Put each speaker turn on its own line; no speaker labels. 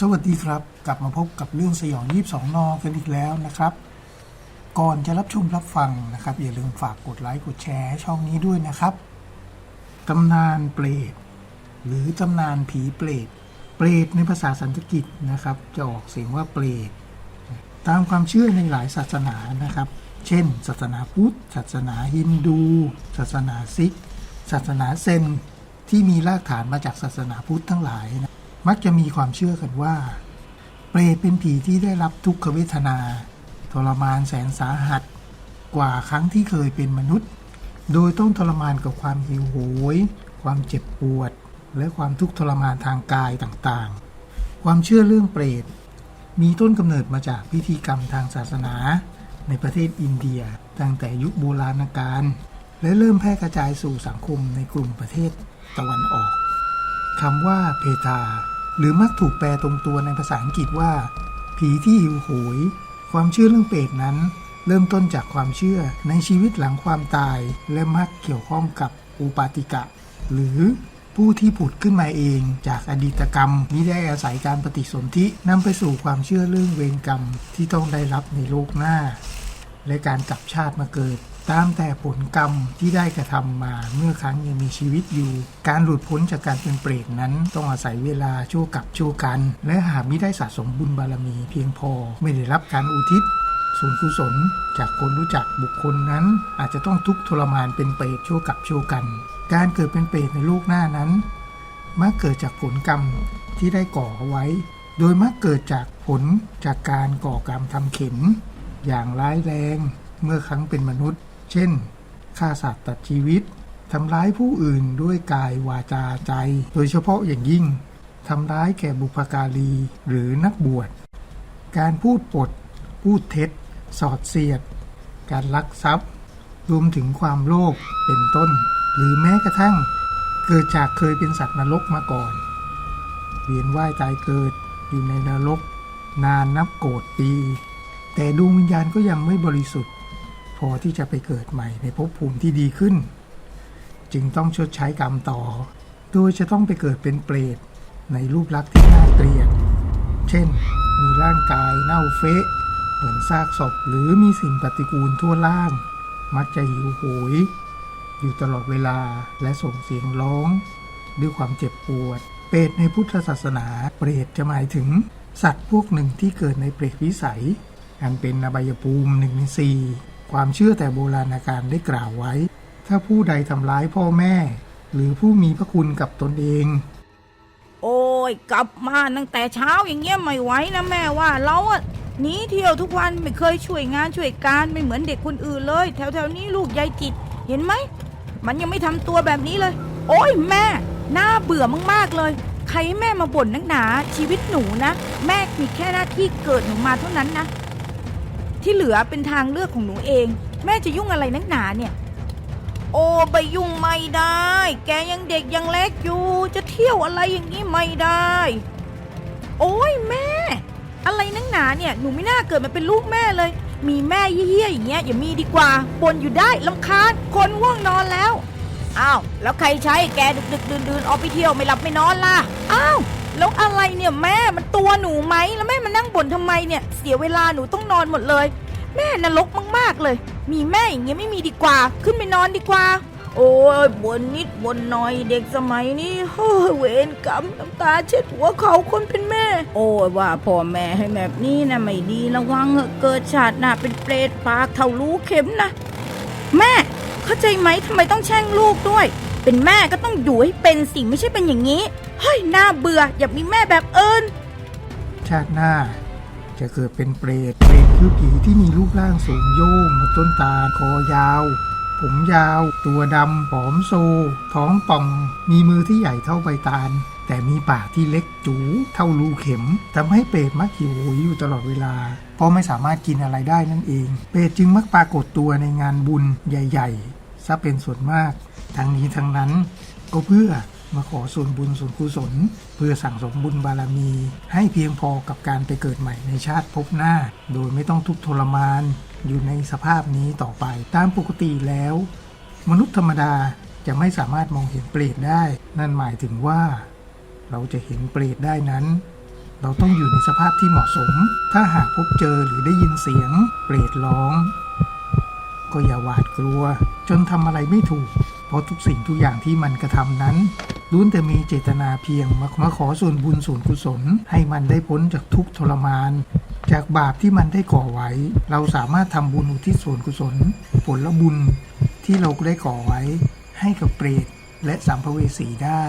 สวัสดีครับ กลับมาพบกับเรื่องสยอง 22 นอกันอีกแล้วนะครับ ก่อนจะรับชมรับฟังนะครับ อย่าลืมฝากกดไลค์กดแชร์ช่องนี้ด้วยนะครับตำนานเปรตหรือตำนานผีเปรตเปรตในภาษาสันสกฤตนะครับ จะออกเสียงว่าเปรตตามความเชื่อในหลายศาสนานะครับ เช่น ศาสนาพุทธ ศาสนาฮินดู ศาสนาซิก ศาสนาเซนที่มีรากฐานมาจากศาสนาพุทธทั้งหลายนะ มักจะมีความเชื่อกันว่า เปรตเป็นผีที่ได้รับทุกขเวทนา ทรมานแสนสาหัส กว่าครั้งที่เคยเป็นมนุษย์ โดยต้องทรมานกับความหิวโหย ความเจ็บปวด และความทุกข์ทรมานทางกายต่างๆ ความเชื่อเรื่องเปรต มีต้นกำเนิดมาจากพิธีกรรมทางศาสนา ในประเทศอินเดียตั้งแต่ยุคโบราณกาลและเริ่มแพร่กระจายสู่สังคมในกลุ่มประเทศตะวันออกคำว่าเพทา หรือมักถูกแปลตรงตัวในภาษาอังกฤษว่า ผีที่หิวโหย ความเชื่อเรื่องเปรตนั้น เริ่มต้นจากความเชื่อในชีวิตหลังความตาย และมักเกี่ยวข้องกับอุปาติกะ หรือผู้ที่ผุดขึ้นมาเองจากอดีตกรรมที่ได้อาศัยการปฏิสนธินำไปสู่ความเชื่อเรื่องเวรกรรมที่ต้องได้รับในโลกหน้า และการกลับชาติมาเกิด ตามแต่ผลกรรมที่ได้กระทำมาเมื่อครั้งยังมีชีวิตอยู่ การหลุดพ้นจากการเป็นเปรตนั้น ต้องอาศัยเวลาชั่วกับชั่วกัน และหากไม่ได้สะสมบุญบารมีเพียงพอ ไม่ได้รับการอุทิศส่วนกุศลจากคนรู้จักบุคคลนั้น อาจจะต้องทุกข์ทรมานเป็นเปรตชั่วกับชั่วกัน การเกิดเป็นเปรตในโลกหน้านั้นมักเกิดจากผลกรรมที่ได้ก่อไว้ โดยมักเกิดจากผลจากการก่อกรรมทำเข็นอย่างร้ายแรงเมื่อครั้งเป็นมนุษย์ เช่นฆ่าสัตว์ตัดชีวิตทำร้ายผู้อื่นด้วยกายวาจาใจ โดยเฉพาะอย่างยิ่งทำร้ายแก่บุพการีหรือนักบวช การพูดปด พูดเท็จ สอดเสียด การลักทรัพย์ รวมถึงความโลภเป็นต้น หรือแม้กระทั่ง เกิดจากเคยเป็นสัตว์นรกมาก่อน เวียนว่ายตายเกิดอยู่ในนรก นานนับโกรธปี แต่ดวงวิญญาณก็ยังไม่บริสุทธิ์ อที่จะไปเกิดใหม่ในภพภูมิที่ดีขึ้น จึงต้องชดใช้กรรมต่อ โดยจะต้องไปเกิดเป็นเปรตในรูปลักษณ์ที่น่าเกลียด เช่น มีร่างกายเน่าเฟะ เหมือนซากศพหรือมีสิ่งปฏิกูลทั่วร่าง มักจะหิวโหย อยู่ตลอดเวลาและส่งเสียงร้อง ด้วยความเจ็บปวด เปรตในพุทธศาสนา เปรตจะหมายถึง สัตว์พวกหนึ่งที่เกิดในเปรตวิสัย อันเป็นอบายภูมิหนึ่งในสี่ ความเชื่อแต่โบราณกาลได้กล่าวไว้ ถ้าผู้ใดทำร้ายพ่อแม่ หรือผู้มีพระคุณกับตนเอง
โอ้ยกลับมาตั้งแต่เช้าอย่างเงี้ยไม่ไหวนะแม่ว่าเราอะหนีเที่ยวทุกวันไม่เคยช่วยงานช่วยการไม่เหมือนเด็กคนอื่นเลย แถวๆนี้ลูกยายจิต เห็นไหม มันยังไม่ทำตัวแบบนี้เลย โอ้ยแม่น่าเบื่อมากๆเลยใครแม่มาบ่นนักหนาชีวิตหนูนะ แม่มีแค่หน้าที่เกิดหนูมาเท่านั้นนะ ที่เหลือเป็นทางเลือกของหนูเอง แม่จะยุ่งอะไรนักหนาเนี่ย โอ้ไปยุ่งไม่ได้ แกยังเด็กยังเล็กอยู่ จะเที่ยวอะไรอย่างนี้ไม่ได้ โอ้ยแม่ อะไรนักหนาเนี่ยหนูไม่น่าเกิดมาเป็นลูกแม่เลย มีแม่เฮี้ยๆอย่างเงี้ยอย่ามีดีกว่าบนอยู่ได้ลำคาญคนง่วงนอนแล้วอ้าวแล้วใครใช้แกดึกดึกดื่นดื่นๆออกไปเที่ยวไม่หลับไม่นอนล่ะอ้าว แล้วอะไรเนี่ยแม่มันตัวหนูไหมแล้วแม่มานั่งบ่นทำไมเนี่ย เสียเวลาหนูต้องนอนหมดเลย แม่นรกมากๆเลย มีแม่อย่างเงี้ยไม่มีดีกว่า ขึ้นไปนอนดีกว่า โอ้ยบนนิดบนหน่อยเด็กสมัยนี้เฮ้ยเวรกรรมน้ำตาเช็ดหัวเขาคนเป็นแม่ โอ้ยว่าพ่อแม่ให้แบบนี้นะไม่ดีระวังเหอะเกิดชาติหน้าเป็นเปรตปากเท่ารูเข็มนะ แม่เข้าใจไหมทำไมต้องแช่งลูกด้วย เป็นแม่ก็ต้องอยู่ให้เป็นสิ่งไม่ใช่เป็นอย่างนี้ เฮ้ยน่าเบื่ออยากมีแม่แบบเอิญ
ชาติหน้า จะเกิดเป็นเปรตเปรตคือผีที่มีรูปร่างสูงโย่งต้นตาลคอยาว ผมยาว ตัวดำผอมโซ ท้องป่อง มีมือที่ใหญ่เท่าใบตาล แต่มีปากที่เล็กจูเท่ารูเข็มทำให้เปรตมักหิวโหยอยู่ตลอดเวลาเพราะไม่สามารถกินอะไรได้นั่นเอง เปรตจึงมักปรากฏตัวในงานบุญใหญ่ ๆ ซะเป็นส่วนมาก ทั้งนี้ทั้งนั้นก็เพื่อมาขอส่วนบุญส่วนกุศล เพื่อสั่งสมบุญบารมี ให้เพียงพอกับการไปเกิดใหม่ในชาติภพหน้า โดยไม่ต้องทุกข์ทรมาน อยู่ในสภาพนี้ต่อไปตามปกติแล้ว มนุษย์ธรรมดาจะไม่สามารถมองเห็นเปรตได้ นั่นหมายถึงว่า เราจะเห็นเปรตได้นั้น เราต้องอยู่ในสภาพที่เหมาะสม ถ้าหากพบเจอหรือได้ยินเสียง เปรตร้อง ก็อย่าหวาดกลัว จนทำอะไรไม่ถูก เพราะทุกสิ่งทุกอย่างที่มันกระทำนั้นล้วนแต่มีเจตนาเพียงมามาขอส่วนบุญส่วนกุศล ให้มันได้พ้นจากทุกทรมาน จากบาปที่มันได้ก่อไว้ เราสามารถทำบุญอุทิศส่วนกุศล ผลบุญที่เราได้ก่อไว้ ให้กับเปรตและสัมภเวสีได้